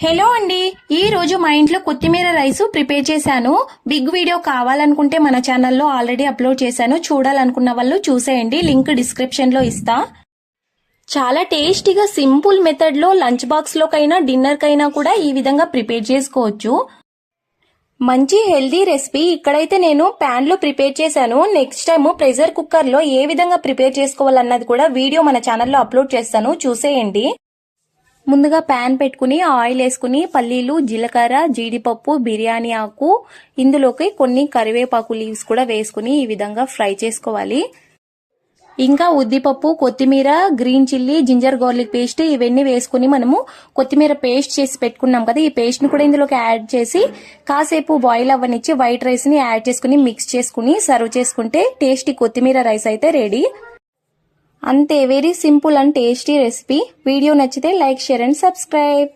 Hello అండి ఈ రోజు మా ఇంట్లో కొత్తిమీర రైస్ ప్రిపేర్ చేశాను. బిగ్ వీడియో కావాలనుకుంటే మన ఛానల్లో ఆల్రెడీ అప్లోడ్ చేశాను. చూడాలనుకున్న వాళ్ళు చూసేయండి లింక్ డిస్క్రిప్షన్లో ఇస్తా. చాలా టేస్టీగా సింపుల్ మెథడ్లో లంచ్ బాక్స్లోకైనా డిన్నర్కైనా డిన్నర్ కైనా కూడా ఈ విధంగా ప్రిపేర్ చేసుకోవచ్చు. మంచి హెల్దీ రెసిపీ ఇక్కడైతే నేను ప్యాన్లో ప్రిపేర్ చేశాను. నెక్స్ట్ టైం ప్రెషర్ కుక్కర్లో ఏ విధంగా ప్రిపేర్ చేసుకోవాలన్నది కూడా వీడియో మన ఛానల్లో అప్లోడ్ చేస్తాను. చూసేయండి. ముందుగా ప్యాన్ పెట్టుకుని ఆయిల్ వేసుకుని పల్లీలు జీలకర్ర జీడిపప్పు బిర్యానీ ఆకు ఇందులోకి కొన్ని కరివేపాకు లీవ్స్ కూడా వేసుకుని ఈ విధంగా ఫ్రై చేసుకోవాలి. ఇంకా ఉద్దిపప్పు కొత్తిమీర green chilli ginger garlic paste ఇవన్నీ వేసుకుని మనము కొత్తిమీర పేస్ట్ చేసి పెట్టుకున్నాం కదా ఈ పేస్ట్ని కూడా ఇందులోకి యాడ్ చేసి కాసేపు బాయిల్ అవ్వనిచ్చి వైట్ రైస్ని యాడ్ చేసుకుని మిక్స్ చేసుకుని సర్వ్ చేసుకుంటే టేస్టీ కొత్తిమీర రైస్ అయితే రెడీ అంతే very simple and tasty recipe video నచ్చితే లైక్ షేర్ అండ్ సబ్స్క్రైబ్